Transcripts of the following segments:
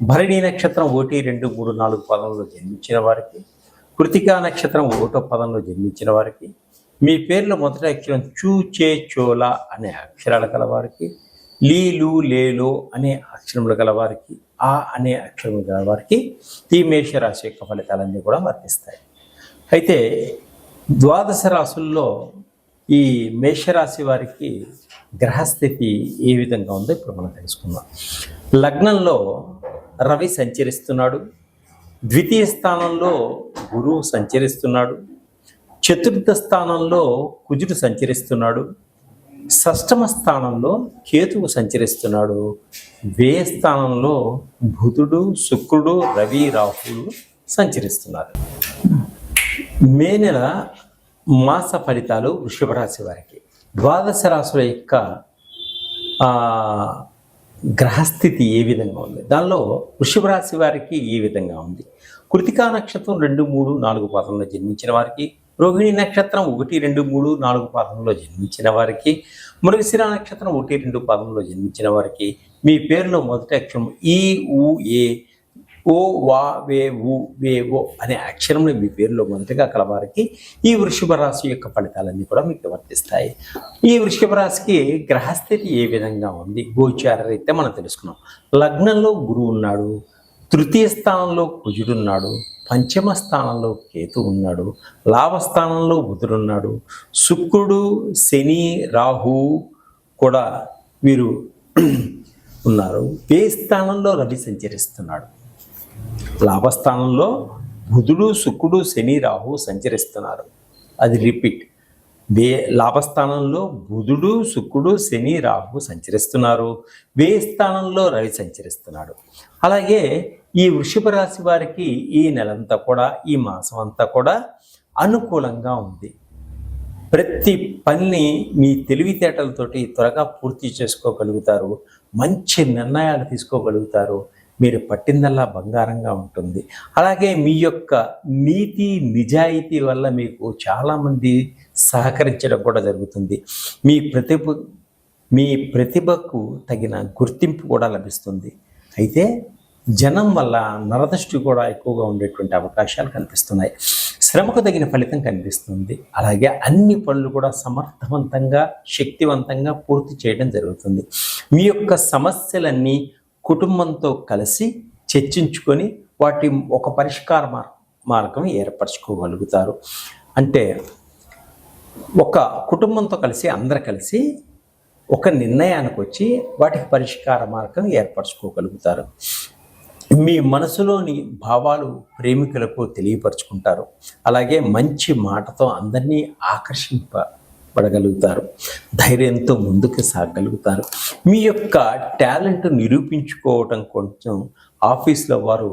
భరణి నక్షత్రం ఒకటి రెండు మూడు నాలుగు పదంలో జన్మించిన వారికి కృతికా నక్షత్రం ఒకటో పదంలో జన్మించిన వారికి మీ పేర్లో మొదటి అక్షరం చూ చే చోల అనే అక్షరాలు కలవారికి లీలు లేలో అనే అక్షరములు గలవారికి ఆ అనే అక్షరములు గలవారికి ఈ మేషరాశి యొక్క ఫలితాలన్నీ కూడా వర్తిస్తాయి. అయితే ద్వాదశ రాసుల్లో ఈ మేషరాశి వారికి గ్రహస్థితి ఏ విధంగా ఉందో ఇప్పుడు మనం తెలుసుకుందాం. లగ్నంలో రవి సంచరిస్తున్నాడు. ద్వితీయ స్థానంలో గురువు సంచరిస్తున్నాడు. చతుర్థ స్థానంలో కుజుడు సంచరిస్తున్నాడు. షష్టమ స్థానంలో కేతువు సంచరిస్తున్నాడు. వ్యయ స్థానంలో బుధుడు శుక్రుడు రవి రాహులు సంచరిస్తున్నారు. మే నెల మాస ఫలితాలు వృషభ రాశి వారికి. ద్వాదశ రాశుల యొక్క గ్రహస్థితి ఏ విధంగా ఉంది? దానిలో వృషభ రాశి వారికి ఈ విధంగా ఉంది. కృతికా నక్షత్రం రెండు మూడు నాలుగు పాదంలో జన్మించిన వారికి రోహిణి నక్షత్రం ఒకటి రెండు మూడు నాలుగు పాదంలో జన్మించిన వారికి మృగశిర నక్షత్రం ఒకటి రెండు పాదంలో జన్మించిన వారికి మీ పేరులో మొదటి అక్షరం ఈ ఊ ఏ ఓ వా వే ఊ వే ఓ అనే అక్షరములు మీ పేరులో మొదటగా కలవారికి ఈ వృషభ రాశి యొక్క ఫలితాలన్నీ కూడా మీకు వర్తిస్తాయి. ఈ వృషభ రాశికి గ్రహస్థితి ఏ విధంగా ఉంది? గోచార రీత్యా మనం తెలుసుకున్నాం. లగ్నంలో గురువు ఉన్నాడు తృతీయ స్థానంలో కుజుడున్నాడు పంచమ స్థానంలో కేతు ఉన్నాడు లాభస్థానంలో బుధుడున్నాడు శుక్రుడు శని రాహు కూడా వీరు ఉన్నారు. వే స్థానంలో రవి సంచరిస్తున్నాడు? లాభస్థానంలో బుధుడు శుక్రుడు శని రాహు సంచరిస్తున్నారు. అది రిపీట్. వే లాభస్థానంలో బుధుడు శుక్రుడు శని రాహు సంచరిస్తున్నారు. వే స్థానంలో రవి సంచరిస్తున్నాడు. అలాగే ఈ వృషభ రాశి వారికి ఈ నెలంతా కూడా ఈ మాసం అంతా కూడా అనుకూలంగా ఉంది. ప్రతి పనిని మీ తెలివితేటలతోటి త్వరగా పూర్తి చేసుకోగలుగుతారు. మంచి నిర్ణయాలు తీసుకోగలుగుతారు. మీరు పట్టిందల్లా బంగారంగా ఉంటుంది. అలాగే మీ యొక్క నీతి నిజాయితీ వల్ల మీకు చాలామంది సహకరించడం కూడా జరుగుతుంది. మీ ప్రతిభ మీ ప్రతిభకు తగిన గుర్తింపు కూడా లభిస్తుంది. అయితే జనం వల్ల నరదృష్టి కూడా ఎక్కువగా ఉండేటువంటి అవకాశాలు కనిపిస్తున్నాయి. శ్రమకు తగిన ఫలితం కనిపిస్తుంది. అలాగే అన్ని పనులు కూడా సమర్థవంతంగా శక్తివంతంగా పూర్తి చేయడం జరుగుతుంది. మీ యొక్క సమస్యలన్నీ కుటుంబంతో కలిసి చర్చించుకొని వాటి ఒక పరిష్కార మార్గం ఏర్పరచుకోగలుగుతారు. అంటే ఒక కుటుంబంతో కలిసి అందరు కలిసి ఒక నిర్ణయానికి వచ్చి వాటికి పరిష్కార మార్గం ఏర్పరచుకోగలుగుతారు. మీ మనసులోని భావాలు ప్రేమికులకు తెలియపరుచుకుంటారు. అలాగే మంచి మాటతో అందరినీ పడగలుగుతారు ధైర్యంతో ముందుకు సాగగలుగుతారు మీ యొక్క టాలెంట్ నిరూపించుకోవటం కొంచెం ఆఫీస్లో వారు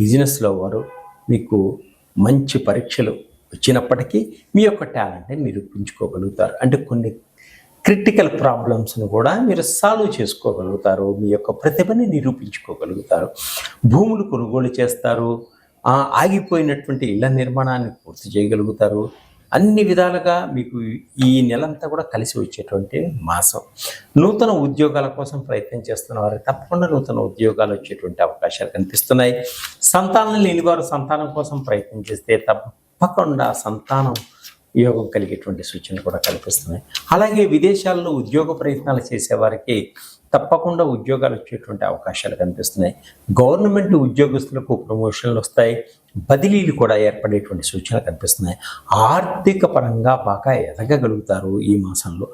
బిజినెస్లో వారు మీకు మంచి పరీక్షలు వచ్చినప్పటికీ మీ యొక్క టాలెంట్ని నిరూపించుకోగలుగుతారు. అంటే కొన్ని క్రిటికల్ ప్రాబ్లమ్స్ను కూడా మీరు సాల్వ్ చేసుకోగలుగుతారు. మీ యొక్క ప్రతిభని నిరూపించుకోగలుగుతారు. భూములు కొనుగోలు చేస్తారు. ఆగిపోయినటువంటి ఇళ్ళ నిర్మాణాన్ని పూర్తి చేయగలుగుతారు. అన్ని విధాలుగా మీకు ఈ నెలంతా కూడా కలిసి వచ్చేటువంటి మాసం. నూతన ఉద్యోగాల కోసం ప్రయత్నం చేస్తున్న వారు తప్పకుండా నూతన ఉద్యోగాలు వచ్చేటువంటి అవకాశాలు కనిపిస్తున్నాయి. సంతానం లేని వారు సంతానం కోసం ప్రయత్నం చేస్తే తప్పకుండా సంతానం యోగం కలిగేటువంటి సూచనలు కూడా కనిపిస్తున్నాయి. అలాగే విదేశాల్లో ఉద్యోగ ప్రయత్నాలు చేసేవారికి తప్పకుండా ఉద్యోగాలు వచ్చేటువంటి అవకాశాలు కనిపిస్తున్నాయి. గవర్నమెంట్ ఉద్యోగస్తులకు ప్రమోషన్లు వస్తాయి. బదిలీలు కూడా ఏర్పడేటువంటి సూచనలు కనిపిస్తున్నాయి. ఆర్థిక పరంగా బాగా ఎదగగలుగుతారు ఈ మాసంలో.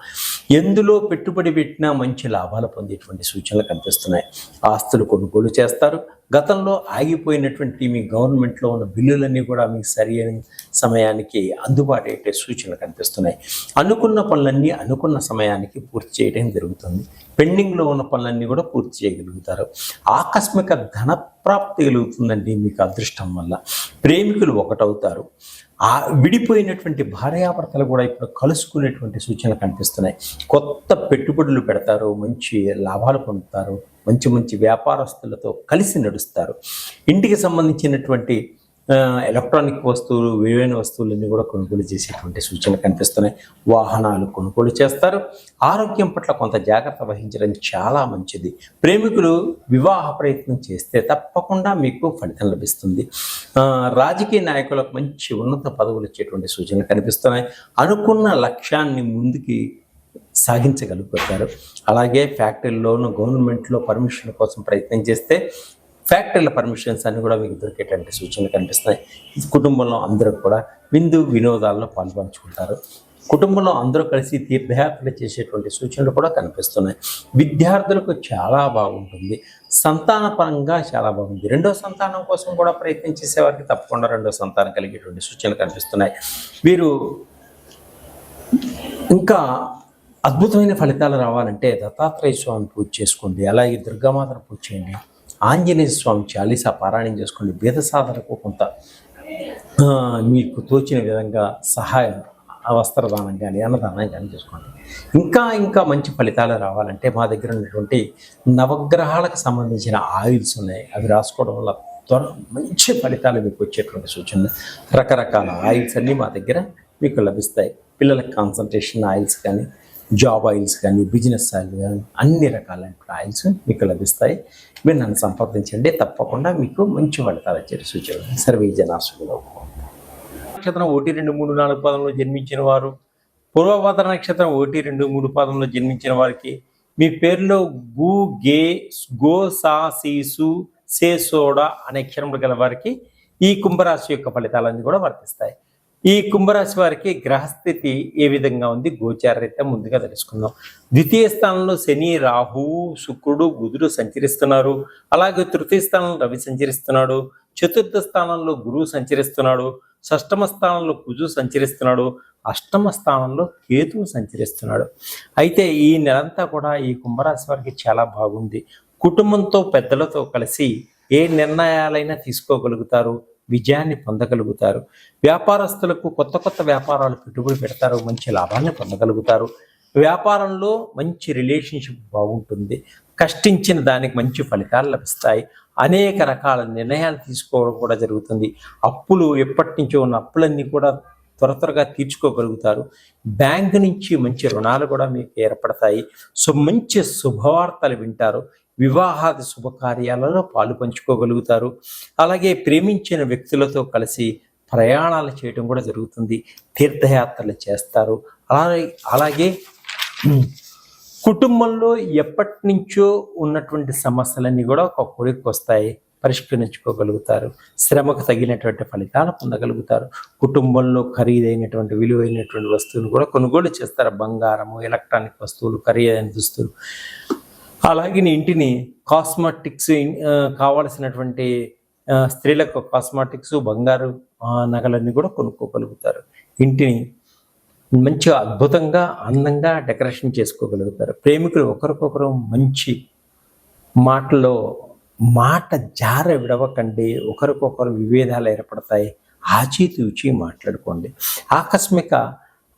ఎందులో పెట్టుబడి పెట్టినా మంచి లాభాలు పొందేటువంటి సూచనలు కనిపిస్తున్నాయి. ఆస్తులు కొనుగోలు చేస్తారు. గతంలో ఆగిపోయినటువంటి మీ గవర్నమెంట్లో ఉన్న బిల్లులన్నీ కూడా మీకు సరి సమయానికి అందుబాటు అయ్యే సూచనలు కనిపిస్తున్నాయి. అనుకున్న పనులన్నీ అనుకున్న సమయానికి పూర్తి చేయడం జరుగుతుంది. పెండింగ్లో ఉన్న పనులన్నీ కూడా పూర్తి చేయగలుగుతారు. ఆకస్మిక ధన ప్రాప్తి కలుగుతుందండి మీకు అదృష్టం వల్ల. ప్రేమికులు ఒకటవుతారు. ఆ విడిపోయినటువంటి భార్యాభర్తలు కూడా ఇప్పుడు కలుసుకునేటువంటి సూచనలు కనిపిస్తున్నాయి. కొత్త పెట్టుబడులు పెడతారు మంచి లాభాలు పొందుతారు మంచి మంచి వ్యాపారస్తులతో కలిసి నడుస్తారు. ఇంటికి సంబంధించినటువంటి ఎలక్ట్రానిక్ వస్తువులు విలువైన వస్తువులన్నీ కూడా కొనుగోలు చేసేటువంటి సూచనలు కనిపిస్తున్నాయి. వాహనాలు కొనుగోలు చేస్తారు. ఆరోగ్యం పట్ల కొంత జాగ్రత్త వహించడం చాలా మంచిది. ప్రేమికులు వివాహ ప్రయత్నం చేస్తే తప్పకుండా మీకు ఫలితం లభిస్తుంది. రాజకీయ నాయకులకు మంచి ఉన్నత పదవులు ఇచ్చేటువంటి సూచనలు కనిపిస్తున్నాయి. అనుకున్న లక్ష్యాన్ని ముందుకి సాగించగలుగుతారు అలాగే ఫ్యాక్టరీలోను గవర్నమెంట్లో పర్మిషన్ కోసం ప్రయత్నం చేస్తే ఫ్యాక్టరీల పర్మిషన్స్ అన్ని కూడా మీకు దొరికేటువంటి సూచనలు కనిపిస్తాయి కుటుంబంలో అందరూ కూడా విందు వినోదాల్లో పాల్పంచుకుంటారు. కుటుంబంలో అందరూ కలిసి తీర్థయాత్రలు చేసేటువంటి సూచనలు కూడా కనిపిస్తున్నాయి. విద్యార్థులకు చాలా బాగుంటుంది. సంతానపరంగా చాలా బాగుంది. రెండో సంతానం కోసం కూడా ప్రయత్నం చేసే వారికి తప్పకుండా రెండో సంతానం కలిగేటువంటి సూచనలు కనిపిస్తున్నాయి. వీరు ఇంకా అద్భుతమైన ఫలితాలు రావాలంటే దత్తాత్రేయ స్వామి పూజ చేసుకోండి. అలాగే దుర్గామాతను పూజ చేయండి. ఆంజనేయ స్వామి చాలీసా పారాయణం చేసుకోండి బీద సాధనకు కొంత మీకు తోచిన విధంగా సహాయం వస్త్రదానం కానీ అన్నదానం కానీ చేసుకోండి. ఇంకా ఇంకా మంచి ఫలితాలు రావాలంటే మా దగ్గర ఉన్నటువంటి నవగ్రహాలకు సంబంధించిన ఆయిల్స్ ఉన్నాయి. అవి రాసుకోవడం వల్ల త్వర మంచి ఫలితాలు మీకు వచ్చేటువంటి సూచన. రకరకాల ఆయిల్స్ అన్నీ మా దగ్గర మీకు లభిస్తాయి. పిల్లల కాన్సన్ట్రేషన్ ఆయిల్స్ కానీ జాబ్ ఆయిల్స్ కానీ బిజినెస్ ఆయిల్ కానీ అన్ని రకాలైన ఆయిల్స్ మీకు లభిస్తాయి. మీరు నన్ను సంప్రదించండి. తప్పకుండా మీకు మంచి ఫలితాలు వచ్చే సూచన సర్వే జనాసులో నక్షత్రం ఒకటి రెండు మూడు నాలుగు పాదంలో జన్మించిన వారు పూర్వభద్ర నక్షత్రం ఒకటి రెండు మూడు పాదంలో జన్మించిన వారికి మీ పేరులో గు గే గో సా సీసు సే సోడా అనే అక్షరములు గల వారికి ఈ కుంభరాశి యొక్క ఫలితాలన్నీ కూడా వర్తిస్తాయి. ఈ కుంభరాశి వారికి గ్రహస్థితి ఏ విధంగా ఉంది? గోచారరీత్యా ముందుగా తెలుసుకుందాం. ద్వితీయ స్థానంలో శని రాహువు శుక్రుడు బుధుడు సంచరిస్తున్నారు. అలాగే తృతీయ స్థానంలో రవి సంచరిస్తున్నాడు. చతుర్థ స్థానంలో గురువు సంచరిస్తున్నాడు. షష్టమ స్థానంలో కుజు సంచరిస్తున్నాడు. అష్టమ స్థానంలో కేతువు సంచరిస్తున్నాడు. అయితే ఈ నెలంతా కూడా ఈ కుంభరాశి వారికి చాలా బాగుంది. కుటుంబంతో పెద్దలతో కలిసి ఏ నిర్ణయాలైనా తీసుకోగలుగుతారు. విజయాన్ని పొందగలుగుతారు. వ్యాపారస్తులకు కొత్త కొత్త వ్యాపారాలు పెట్టుబడి పెడతారు. మంచి లాభాన్ని పొందగలుగుతారు. వ్యాపారంలో మంచి రిలేషన్షిప్ బాగుంటుంది. కష్టించిన దానికి మంచి ఫలితాలు లభిస్తాయి. అనేక రకాల నిర్ణయాలు తీసుకోవడం కూడా జరుగుతుంది. అప్పులు ఎప్పటి నుంచో ఉన్న అప్పులన్నీ కూడా త్వర త్వరగా తీర్చుకోగలుగుతారు. బ్యాంక్ నుంచి మంచి రుణాలు కూడా మీకు ఏర్పడతాయి. సో మంచి శుభవార్తలు వింటారు. వివాహాది శుభకార్యాలలో పాలు పంచుకోగలుగుతారు. అలాగే ప్రేమించిన వ్యక్తులతో కలిసి ప్రయాణాలు చేయడం కూడా జరుగుతుంది. తీర్థయాత్రలు చేస్తారు. అలాగే అలాగే కుటుంబంలో ఎప్పటి నుంచో ఉన్నటువంటి సమస్యలన్నీ కూడా ఒక కొడుకు వస్తాయి. పరిష్కరించుకోగలుగుతారు. శ్రమకు తగినటువంటి ఫలితాలు పొందగలుగుతారు. కుటుంబంలో ఖరీదైనటువంటి విలువైనటువంటి వస్తువులు కూడా కొనుగోలు చేస్తారు. బంగారము ఎలక్ట్రానిక్ వస్తువులు ఖరీదైన దుస్తులు. అలాగే నీ ఇంటిని కాస్మెటిక్స్ కావాల్సినటువంటి కావలసినటువంటి స్త్రీలకు కాస్మెటిక్స్ బంగారు నగలన్నీ కూడా కొనుక్కోగలుగుతారు. ఇంటిని మంచిగా అద్భుతంగా అందంగా డెకరేషన్ చేసుకోగలుగుతారు. ప్రేమికులు ఒకరికొకరు మంచి మాటలో మాట జార విడవకండి. ఒకరికొకరు విభేదాలు ఏర్పడతాయి. ఆచితూచి మాట్లాడుకోండి. ఆకస్మిక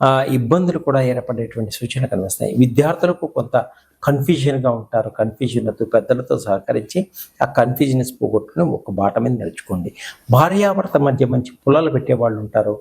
ఇబ్బందులు కూడా ఏర్పడేటువంటి సూచనలు కనిపిస్తాయి. విద్యార్థులకు కొంత కన్ఫ్యూజన్గా ఉంటారు. కన్ఫ్యూజన్తో పెద్దలతో సహకరించి ఆ కన్ఫ్యూజన్స్ పోగొట్టుకుని ఒక బాట మీద నడుచుకోండి. భార్యాభర్త మధ్య మంచి పుల్లలు పెట్టే వాళ్ళు ఉంటారు.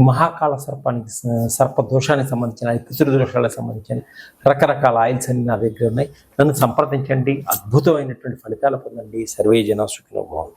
మహాకాల సర్పానికి స- సర్ప దోషానికి సంబంధించిన పితృ దోషాలకు సంబంధించిన రకరకాల ఆయిల్స్ అన్ని నా దగ్గర ఉన్నాయి. నన్ను సంప్రదించండి. అద్భుతమైనటువంటి ఫలితాలు పొందండి. సర్వే జన సుఖినో